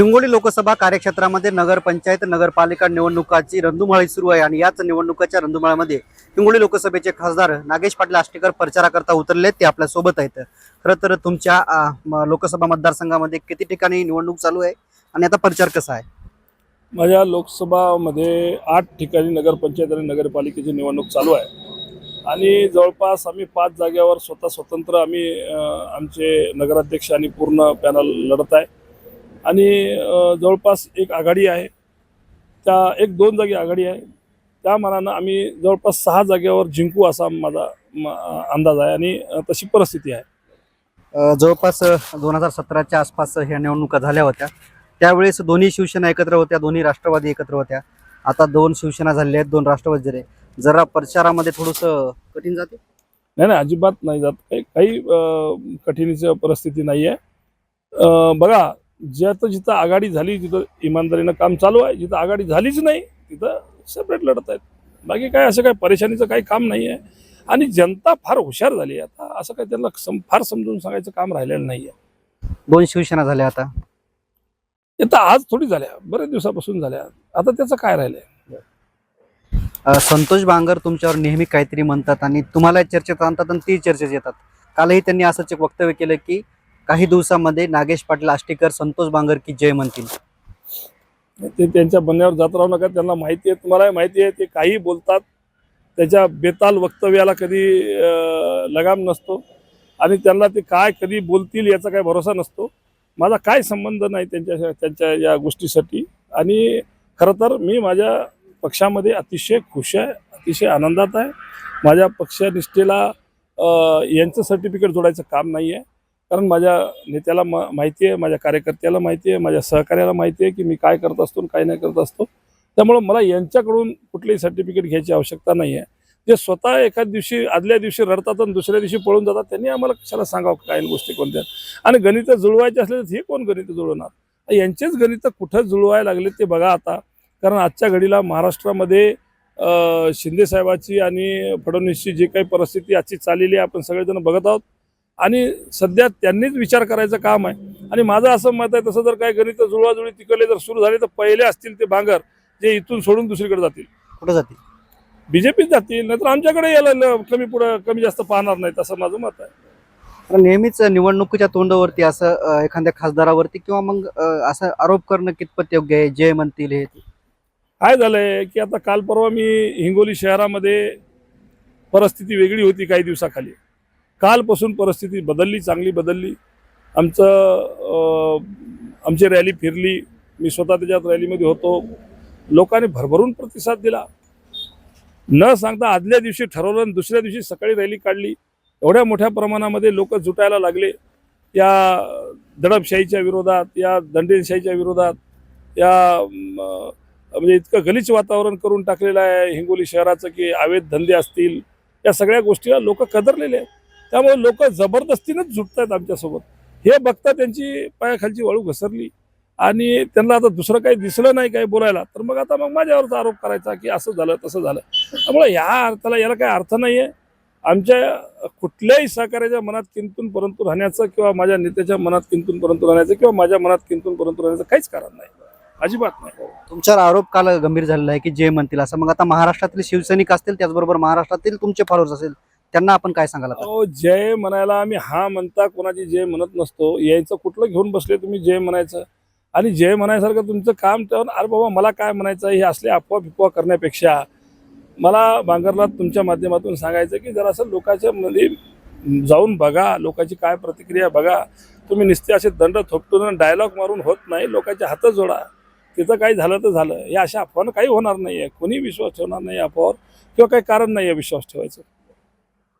हिंगोली लोकसभा कार्यक्षेत्रामध्ये नगरपंचायत नगरपालिका निवडणुकाची रंधुमाळी सुरू आहे आणि याच निवडणुकाच्या रंधुमाळामध्ये हिंगोली लोकसभेचे खासदार नागेश पाटील आष्टेकर प्रचाराकरता उतरले ते आपल्यासोबत आहेत. खरं तर तुमच्या म- लोकसभा मतदारसंघामध्ये किती ठिकाणी निवडणूक चालू आहे आणि आता प्रचार कसा आहे? माझ्या लोकसभामध्ये आठ ठिकाणी नगरपंचायत आणि नगरपालिकेची निवडणूक चालू आहे. आणि जवळपास आम्ही पाच जागेवर स्वतः स्वतंत्र आम्ही आमचे नगराध्यक्ष आणि पूर्ण पॅनल लढत आहे. आणि जवळपास एक आघाडी आहे. त्या एक दोन जागी आघाडी आहे. त्या मानानं आम्ही जवळपास सहा जागेवर जिंकू असा माझा म- अंदाज आहे आणि तशी परिस्थिती आहे. जवळपास दोन हजार सतराच्या आसपास ह्या निवडणुका झाल्या होत्या. त्यावेळेस दोन्ही शिवसेना एकत्र होत्या दोन्ही राष्ट्रवादी एकत्र होत्या. आता दोन शिवसेना झालेल्या आहेत दोन राष्ट्रवादी झाले. प्रचारामध्ये प्रचारामध्ये थोडंसं कठीण जाते? नाही नाही अजिबात नाही जात. काही काही कठीणीची परिस्थिती नाही आहे बघा जिथं जिथं आघाडी झाली तिथं इमानदारीनं काम चालू आहे जिथं आघाडी झालीच नाही तिथं सेपरेट लढत आहेत. बाकी काय असं काय परेशानीचं काही काम नाही आहे आणि जनता फार हुशार झाली आहे आता. असं काही त्यांना सम फार समजून सांगायचं काम राहिलेलं नाही आहे दोन शिवसेना झाल्या आता. आता आज थोडी झाल्या. बरेच दिवसापासून झाल्या. आता त्याचं काय राहिलंय? संतोष बांगर तुमच्यावर नेहमी काहीतरी म्हणतात आणि तुम्हाला चर्चेत आणतात आणि ती चर्चेत येतात. कालही त्यांनी असंच एक वक्तव्य केलं की काही दिवसामध्ये नागेश पाटील आष्टीकर संतोष बांगर की जय म्हणतील? ते त्यांच्या बनण्यावर जात राहू नका. त्यांना माहिती आहे तुम्हालाही माहिती आहे ते काही बोलतात त्याच्या बेताल वक्तव्याला कधी लगाम नसतो. आणि त्यांना ते काय कधी बोलतील याचा काही भरोसा नसतो. माझा काय संबंध नाही त्यांच्या त्यांच्या या गोष्टीसाठी. आणि खरं तर मी माझ्या पक्षामध्ये अतिशय खुश आहे अतिशय आनंदात आहे. माझ्या पक्षनिष्ठेला यांचं सर्टिफिकेट जोडायचं काम नाही आहे कारण माझ्या नेत्याला म माहिती आहे माझ्या कार्यकर्त्याला माहिती आहे माझ्या सहकार्याला माहिती आहे की मी काय करत असतो आणि काय नाही करत असतो. त्यामुळं मला यांच्याकडून कुठलेही सर्टिफिकेट घ्यायची आवश्यकता नाही आहे. जे स्वतः एखाद दिवशी आदल्या दिवशी रडतात आणि दुसऱ्या दिवशी पळून जातात त्यांनी आम्हाला कशाला सांगावं काय गोष्टी कोणत्या? आणि गणितं जुळवायचे असले तर हे कोण गणितं जुळवणार? यांचेच गणितं कुठं जुळवायला लागले ते बघा आता. कारण आजच्या घडीला महाराष्ट्रामध्ये शिंदेसाहेबाची आणि फडणवीसची जी काही परिस्थिती आजची चाललेली आहे आपण सगळेजण बघत आहोत. आणि सध्या त्यांनीच विचार करायचं काम आहे. आणि माझं असं मत आहे तसं जर काही गणित जुळवाजुळी तिकडले जर सुरू झाले तर पहिले असतील ते बांगर जे इथून सोडून दुसरीकडे जातील. कुठं जातील? बीजेपीत जातील नाहीतर आमच्याकडे याला ल- कमी पुढं कमी जास्त पाहणार नाहीत असं माझं मत आहे. नेहमीच निवडणुकीच्या तोंडावरती असं एखाद्या खासदारावरती किंवा मग असं आरोप करणं कितपत योग्य आहे? जय म्हणतील हे. काय झालंय की आता काल परवा मी हिंगोली शहरामध्ये परिस्थिती वेगळी होती काही दिवसाखाली. कालपासून परिस्थिती बदलली चांगली बदलली. आमचं आमची रॅली फिरली. मी स्वतः त्याच्यात रॅलीमध्ये होतो. लोकांनी भरभरून प्रतिसाद दिला. न सांगता आदल्या दिवशी ठरवलं आणि दुसऱ्या दिवशी सकाळी रॅली काढली. एवढ्या मोठ्या प्रमाणामध्ये लोक जुटायला लागले. या दडपशाहीच्या विरोधात या दंडेशाहीच्या विरोधात या म्हणजे इतकं गलीच वातावरण करून टाकलेलं आहे हिंगोली शहराचं की अवैध धंदे असतील. या सगळ्या गोष्टीला लोक कदरलेले आहेत. त्यामुळे लोक जबरदस्तीनंच जुटतायत आहेत आमच्यासोबत. हे बघता त्यांची पायाखालची वाळू घसरली. आणि त्यांना आता दुसरं काही दिसलं नाही काही बोलायला. तर मग आता मग माझ्यावरचा आरोप करायचा की असं झालं तसं झालं. त्यामुळे या अर्थाला याला काही अर्थ नाही आहे आमच्या कुठल्याही सहकार्याच्या मनात किंतून परंतु राहण्याचं किंवा माझ्या नेत्याच्या मनात किंतून परंतु राहण्याचं किंवा माझ्या मनात किंतून परंतु राहण्याचं काहीच कारण नाही. अजिबात नाही. तुमच्यावर आरोप काल गंभीर झालेला आहे की जय म्हणतील असं. मग आता महाराष्ट्रातील शिवसैनिक असतील त्याचबरोबर महाराष्ट्रातील तुमचे फॉलोअर्स असेल त्यांना आपण काय सांगाल आता अहो जय म्हणायला आम्ही हा म्हणता कोणाची जय म्हणत नसतो. यायचं कुठलं घेऊन बसले तुम्ही जय म्हणायचं? आणि जय म्हणायसारखं तुमचं काम ठेवून अरे बाबा मला काय म्हणायचं हे असले अफवा बिफवा करण्यापेक्षा. मला बांगरला तुमच्या माध्यमातून सांगायचं की जरासं लोकांच्या मध्ये जाऊन बघा लोकांची काय प्रतिक्रिया बघा. तुम्ही नुसते असे दंड थोपटून डायलॉग मारून होत नाही लोकांचे हातच जोडा. तिथं काही झालं तर झालं. या अशा अफवानं काही होणार नाही आहे कोणी विश्वास ठेवणार नाही अफवावर किंवा काही कारण नाही आहे विश्वास ठेवायचं.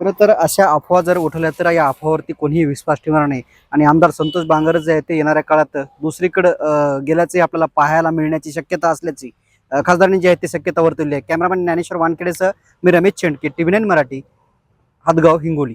खरं तर अशा अफवा जर उठवल्या तर या अफवावरती कोणीही विश्वास ठेवणार नाही. आणि आमदार संतोष बांगर जे आहे ते येणाऱ्या काळात दुसरीकडं गेल्याचे आपल्याला पाहायला मिळण्याची शक्यता असल्याची खासदारांनी जे आहे ते शक्यता वर्तवली आहे. कॅमेरामॅन ज्ञानेश्वर वानखेडेसह मी रमेश शेंडके टीव्ही नाईन मराठी हातगाव हिंगोली.